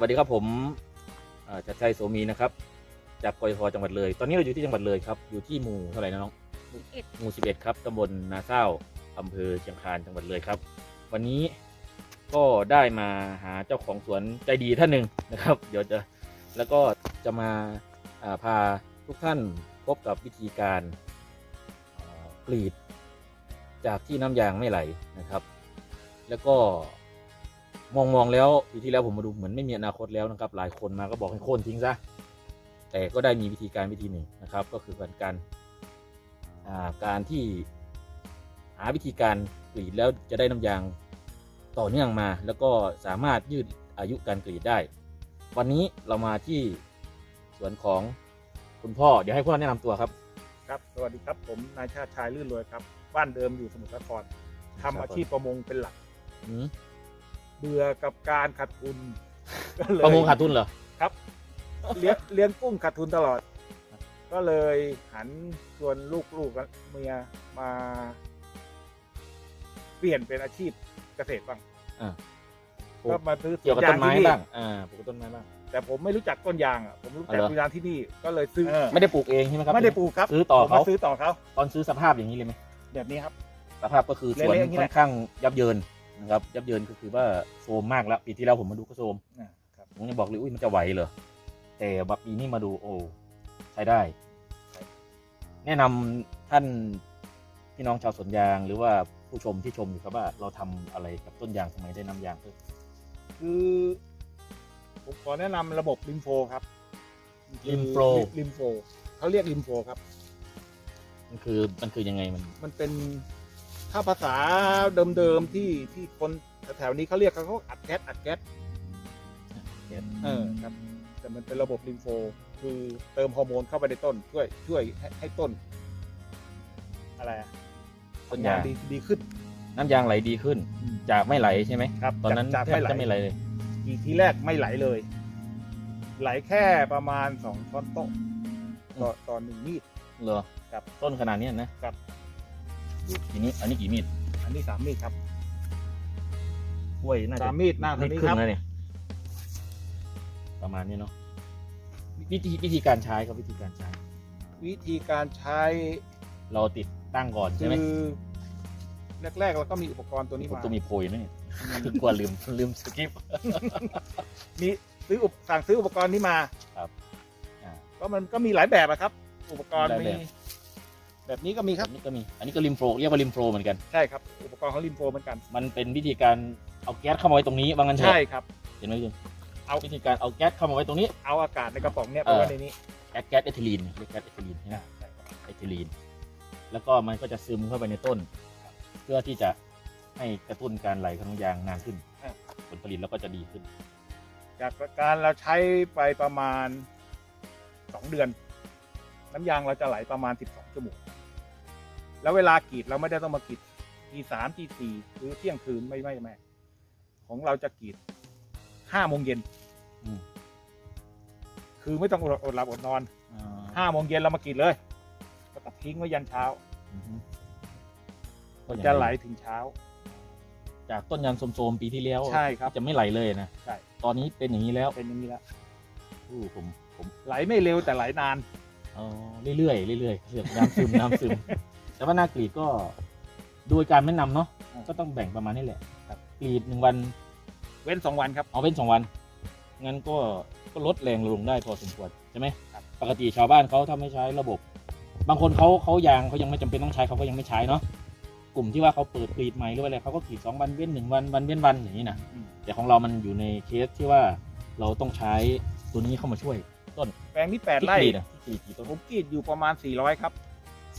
วัสดีครับผมอ่าจัดชัยโสมีนะครับ จากกยทจังหวัดเลย ตอนนี้เราอยู่ที่จังหวัดเลยครับ อยู่ที่หมู่เท่าไหร่นะน้องเอ็ดหมู่11ครับตำบลนาเศร้าอำเภอเชียงคานจังหวัดเลยครับ วันนี้ก็ได้มาหาเจ้าของสวนใจดีท่านหนึ่งนะครับ เดี๋ยวจะแล้วก็จะมาอ่าพาทุกท่านพบกับวิธีการอ่ากรีด จากที่น้ำยางไม่ไหลนะครับ แล้วก็ มองมองๆแล้วปีที่แล้วผมมาดูเหมือนไม่มีอนาคตแล้วนะครับ หลายคนมาก็บอกให้โค่นทิ้งซะแต่ก็ได้มีวิธีการวิธีหนึ่งนะครับ ก็คือการการอ่าการที่หาวิธีการกรีดแล้วจะได้น้ำยางต่อเนื่องมา แล้วก็สามารถยืดอายุการกรีดได้ วันนี้เรามาที่สวนของคุณพ่อ เดี๋ยวให้พ่อแนะนำตัวครับ ครับสวัสดีครับผมนายชาติชายลื่นรวยครับ บ้านเดิมอยู่สมุทรสาครทำอาชีพประมงเป็นหลักอืม เบื่อกับการขาดทุนก็เลยประมงขาดทุนเหรอครับเลี้ยงเลี้ยงกุ้งขาดทุนตลอด ก็เลยหันชวนลูกลูกกับเมียมา เปลี่ยนเป็นอาชีพเกษตรบ้างอ่าก็มาซื้อสเกี่ยววนกับยาต้งนไม้ที่นี่บ้างอ่าปลูกต้นไม้บ้าง แต่ผมไม่รู้จักต้นยางอะผมรู้จักอ๋อเหรอ ต้นยางที่นี่ก็เลยซื้อไม่ได้ปลูกเองใช่ไหมครับไม่ได้ปลูกครับซื้อต่อผมเขามาซื้อต่อเขาตอนซื้อสภาพอย่างนี้เลยไหมแบบนี้ครับ สภาพก็คือสวนเละๆอย่างนี้ค่แหอละ นข้างยับเยิน นะครับยับเยินก็คือว่าโทรมมากแล้วปีที่แล้วผมมาดูก็โทรมอ่าครับผมยังบอกเลยอุ้ยมันจะไหวเหรอแต่มาปีนี้มาดูโอ้ใช้ได้ แนะนำท่านพี่น้องชาวสวนยางหรือว่าผู้ชมที่ชมอยู่ครับว่าเราทำอะไรกับต้นยางทำไมได้น้ำยางเพิ่มคือผมขอแนะนำระบบริมโฟครับริมโฟลริมโฟเขาเรียกริมโฟครับ มันคือมันคือยังไงมัน มันเป็น ถ้าภาษาเดิมๆที่ที่คนแถวๆนี้เขาเรียกเขาเขาอัดแก๊สอัดแก๊สเออครับ แต่มันเป็นระบบริมโฟ คือเติมฮอร์โมนเข้าไปในต้น ช่วยช่วยให้ให้ต้น อะไรอะต้นยางดีดีขึ้น น้ำยางไหลดีขึ้น จากไม่ไหลใช่ไหมครับ ตอนนั้นจากแทจากบไม่ไหลจะไม่ไหลเลยทีทีแรกไม่ไหลเลย ไหลแค่ประมาณสองช้อนโต๊ะต่อต่อหนึ่งมีดเหรอครับต้นขนาดเนี้ยนะครับดู ทีนี้อันนี้กี่มีดอันนี้สามมีดครับกล้วยน่าจะสามมีดหน้าเท่ามีดนี้ครึ่ครับงแล้วเนี่ยประมาณนี้เนาะวิธีวิธีการใช้ครับวิธีการใช้ วิธีการใช้เราติดตั้งก่อนใช่คืไหมอแรกๆเราก็มีอุปกรณ์ตัวนี้ผมมาต้องมีโพยไหมเนี่ยกลัวลืมลืมสกิปมีซื้ออุปสั่งซื้ออุปกรณ์นี้มาครับอ่าก็มันก็มีหลายแบบอะครับ อุปกรณ์หลายมี แบบแบบนี้ก็มีครับอันนี้ก็มี อันนี้ก็ริมโฟเรียกว่าริมโฟเหมือนกัน ใช่ครับ อุปกรณ์ของริมโฟเหมือนกัน มันเป็นวิธีการเอาแก๊สเข้ามาไว้ตรงนี้ว่างั้นเถอะใช่ครับ เห็นไหมคุณเอาวิธีการเอาแก๊สเข้ามาไว้ตรงนี้ เอาอากาศในกระป๋องเนี่ยไปเออไว้ในนี้ แก๊สแก๊สเอทิลีนเรียกแก๊สเอทิลีนใช่ไหมใช่ครับไอทิลีน แล้วก็มันก็จะซึมเข้าไปในต้น เพื่อที่จะให้กระตุ้นการไหลของน้ำยางนานขึ้น ผลผลิตแล้วก็จะดีขึ้น จากการเราใช้ไปประมาณสองเดือน น้ำยางเราจะไหลประมาณสิบสองชั่วโมง แล้วเวลากรีดเราไม่ได้ต้องมากรีดทีสามทีสี่หรือเที่ยงคืนไม่ไม่ไม่ของเราจะกรีดห้าโมงเย็นอืม คือไม่ต้องอดอดหลับอดนอนห้าโมงเย็นเรามากรีดเลยก็ตัดทิ้งไว้ยันเช้า อือฮึก็อย่างจะนี้ไหลถึงเช้า จากต้นยางโทรมๆปีที่แล้วใช่ครับ จะไม่ไหลเลยนะใช่ ตอนนี้เป็นอย่างนี้แล้วเป็นอย่างนี้แล้วอู้ผมผมไหลไม่เร็วแต่ไหลนาน เออเรื่อยๆเรื่อยๆเรื่อยๆน้ำซึมน้ำซึม แต่ว่าหน้ากรีดก็โดยการแนะนำเนาะอ่าก็ต้องแบ่งประมาณนี้แหละครับกรีดหนึ่งวันเว้นสองวันครับ เอาเป็นสองวันงั้นก็ก็ลดแรงลงได้พอสมควรใช่ไหมครับปกติชาวบ้านเขาถ้าไม่ใช้ระบบ บางคนเขาเขายางเขายังไม่จำเป็นต้องใช้เขาก็ยังไม่ใช้เนาะกลุ่มที่ว่าเขาเปิดกรีดใหม่หรือว่าอะไรเขาก็กรีดสองวันเว้นหนึ่งวันวันเว้นวันอย่างนี้นะอืมแต่ของเรามันอยู่ในเคสที่ว่าเราต้องใช้ตัวนี้เข้ามาช่วยต้นแปลงนี้แปดที่ไร่กรีดอะที่กรีดกี่ต้นผมกรีดอยู่ประมาณสี่ร้อยครับ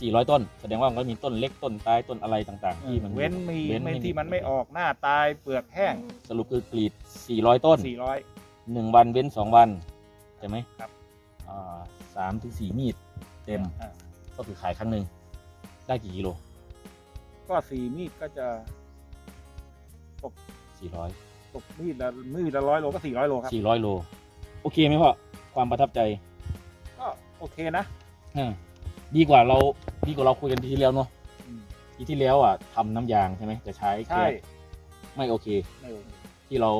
สี่ร้อยต้น แสดงว่ามันก็มีต้นเล็กต้นตายต้นอะไรต่างๆ ที่มันเว้นมีเว้นไม่ให้ที่มันไม่ออกหน้าตายเปลือกแห้งสรุปคือกรีดสี่ร้อยต้นสี่ร้อยหนึ่งวันเว้นสองวัน ใช่ไหมครับ อ่าสามถึงสี่มีดเต็มก็คือขายครั้งหนึ่งได้กี่กิโล ก็สี่มีดก็จะสี่ร้อยตกมีดละมีดละร้อยโลก็สี่ร้อยโลครับสี่ร้อยโล โอเคไหมพ่อความประทับใจก็โอเคนะ อ่าดีกว่าเรา ดีกว่าเราคุยกันทีที่แล้วเนาะอืม ทีที่แล้วอะทำน้ำยางใช่ไหมจะใช้ใช่แก๊สไม่โอเค ไม่โอเค ที่เรา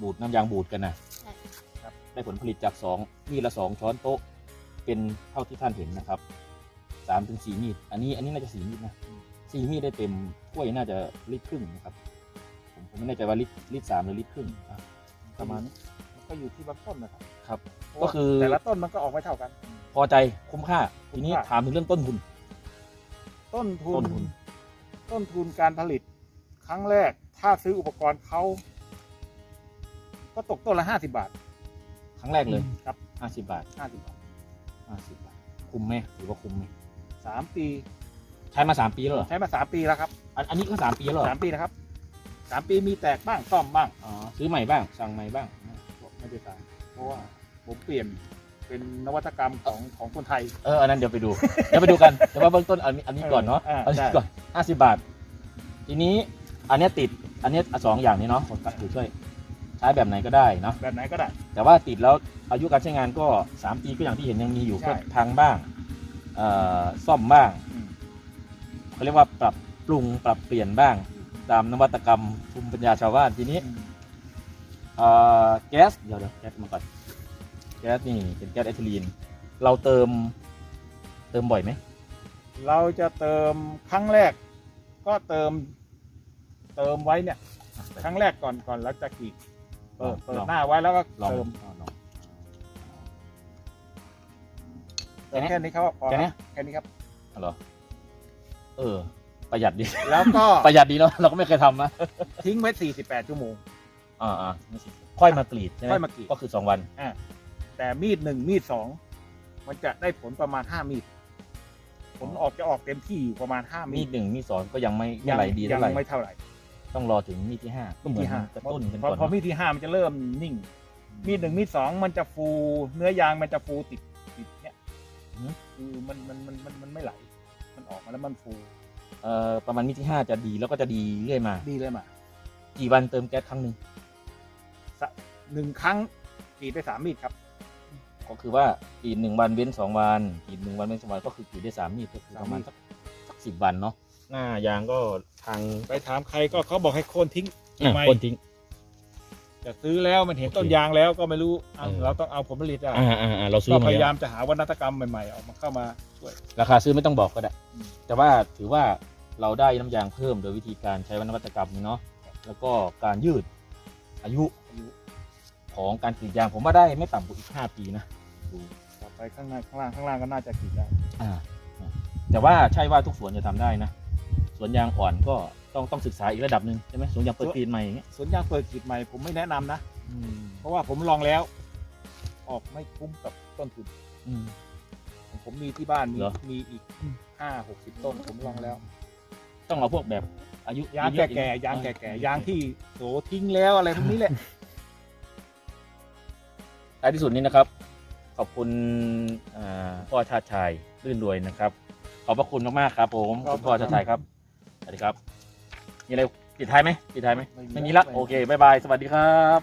บูดน้ำยางบูดกันนะใช่ได้ผลผลิตจากสองมีดละสองช้อนโต๊ะ เป็นเท่าที่ท่านเห็นนะครับสามถึงสี่มีด อันนี้อันนี้น่าจะสี่มีดนะสี่มีดได้เต็มถ้วยน่าจะลิตรครึ่งนะครับ ผมผมไม่แน่ใจว่าลิตรลิตรสามหรือลิตรครึ่งอะ ประมาณนี้มันก็อยู่ที่บางต้นนะครับครับเพราะก็ว่าคือ แต่ละต้นมันก็ออกไม่เท่ากัน พอใจคุ้มค่า ทีนี้คุ้มค่า ถามถึงเรื่องต้นทุน ต้นทุน ต้นทุน ต้นทุนการผลิต ครั้งแรก ถ้าซื้ออุปกรณ์เขาก็ตกต้นละห้าสิบาท ครั้งแรกเลยครับห้าสิบบาทห้าสิบาทห้าสิบบาท คุ้มไหมหรือว่าคุ้มไหมสามปี ใช้มาสามปีแล้วเหรอใช้มาสามปีแล้วครับอันอันนี้ก็สามปีแล้วเหรอสามปีนะครับสามปีมีแตกบ้างซ่อมบ้างอ๋อซื้อใหม่บ้าง สั่งใหม่บ้างไม่ได้ตามเพราะว่าผมเปลี่ยน เป็นนวัตกรรมของของคนไทย เอออันนั้นเดี๋ยวไปดู เดี๋ยวไปดูกัน แต่ว่าเบื้องต้นอันนี้อันนี้ก่อนเนาะเอออ่าอันนี้ใช่ ก่อนห้าสิบบาท ทีนี้อันเนี้ยติดอันเนี้ยสองอย่างนี้เนาะผมตัดถือช่วย ใช้แบบไหนก็ได้เนาะแบบไหนก็ได้ แต่ว่าติดแล้วอายุการใช้งานก็สามปีก็อย่างที่เห็นยังมีอยู่ใช่ ก็พังบ้างเอ่อซ่อมบ้างอืมเขาเรียกว่าปรับปรุงปรับเปลี่ยนบ้าง ตามนวัตกรรมภูมิปัญญาชาวบ้านทีนี้เอ่อแก๊สเดี๋ยวเดี๋ยวแก๊สมาก่อน แก๊สนี่เป็นแก๊สเอทิลีน เราเติมเติมบ่อยไหม เราจะเติมครั้งแรก ก็เติมเติมไว้เนี่ย ครั้งแรกก่อนก่อนแล้วจะกรีดเปิดเปิดลอง หน้าไว้แล้วก็ลองเติมลองเติมแค่นี้ครับพอแค่เนี้ย แค่นี้ครับเหรอเออ ประหยัดดี แล้วก็ ประหยัดดีเนาะเราก็ไม่เคยทำนะทิ้งไว้ 48 ชั่วโมง อ่าอ่าไม่สิค่อยมากรีดใช่ไหมค่อยมากรีดก็คือสองวัน แต่มีดหนึ่งมีดสองมันจะได้ผลประมาณ5มีดผลออกจะออกเต็มที่อยู่ประมาณ5มีมีดดหนึ่งมีดสองก็ยังไม่ไม่ไหลดียัเท่าไหร่ไม่เท่าไหร่ ต้องรอถึงมีดที่ห้าก็เหมือนที่ห้ากระตุ้นกันพอก่อนพอเนอะมีดที่ห้ามันจะเริ่มนิ่ง มีดหนึ่งมีดสองมันจะฟูเนื้อยางมันจะฟูติดติดเนี่ยคือมันมันมันมันมันไม่ไหล มันออกมาแล้วมันฟูเอ่อประมาณมีดที่ห้าจะดีแล้วก็จะดีเรื่อยมา ดีเลยมากี่วันเติมแก๊สครั้งหนึ่งหนึ่งครั้งกรีดได้สามมีดครับ ก็คือว่ากรีดหนึ่งวันเว้นสองวันกรีดหนึ่งวันเว้นสองวันก็คือกรีดได้สามมีดก็คือประมาณสามมีดสักสักสิบวันเนาะหน้ายางก็ทางไปถามใครก็เขาบอกให้โค่นทิ้งอะไม่คนทิ้งจะซื้อแล้วมันเห็นโอเคต้นยางแล้วก็ไม่รู้เอาเออ เราต้องเอาผลผลิตอะอ่าอ่าอ่าเราซื้อก็มาพยายาแล้วมจะหาวัฒนกรรมใหม่ๆออกมาเข้ามาช่วย ราคาซื้อไม่ต้องบอกก็ได้ อืม แต่ว่าถือว่าเราได้น้ำยางเพิ่มโดยวิธีการใช้นวัตกรรมนี้เนาะแล้วก็การยืดอายุอายุของการกรีดยางผมว่าได้ไม่ต่ำกว่าอีกห้าปีนะ ดูต่อไปข้างหน้าข้างล่างข้างล่างก็น่าจะกรีดได้อ่าแต่ว่าใช่ว่าทุกสวนจะทำได้นะสวนยางอ่อนก็ต้องต้องศึกษาอีกระดับหนึ่งใช่ไหมสวนยางเปิดกรีดใหม่อย่างเงี้ยสวนยางเปิดกรีดใหม่ผมไม่แนะนำนะ อืมเพราะว่าผมลองแล้ว ออกไม่คุ้มกับต้นทุน อืม ผมมีที่บ้านมีเหรอ มีอีกห้าหกสิบต้นผมลองแล้ว ต้องเอาพวกแบบอายุยางเยอะๆแก่อๆยางเออแก่ๆยางที่โสทิ้งแล้วอะไรพวกนี้แหละ ท้ายที่สุดนี้นะครับ ขอบคุณอ่าพ่อชาติชายรื่นรวยนะครับ ขอบพระคุณมากๆครับผมครับคุณพ่อชาติชายครับสวัสดีครับมีอะไรปิดท้ายไหมปิดท้ายไหมไม่มีไม่มีละไม่มีโอเคบายบายสวัสดีครับ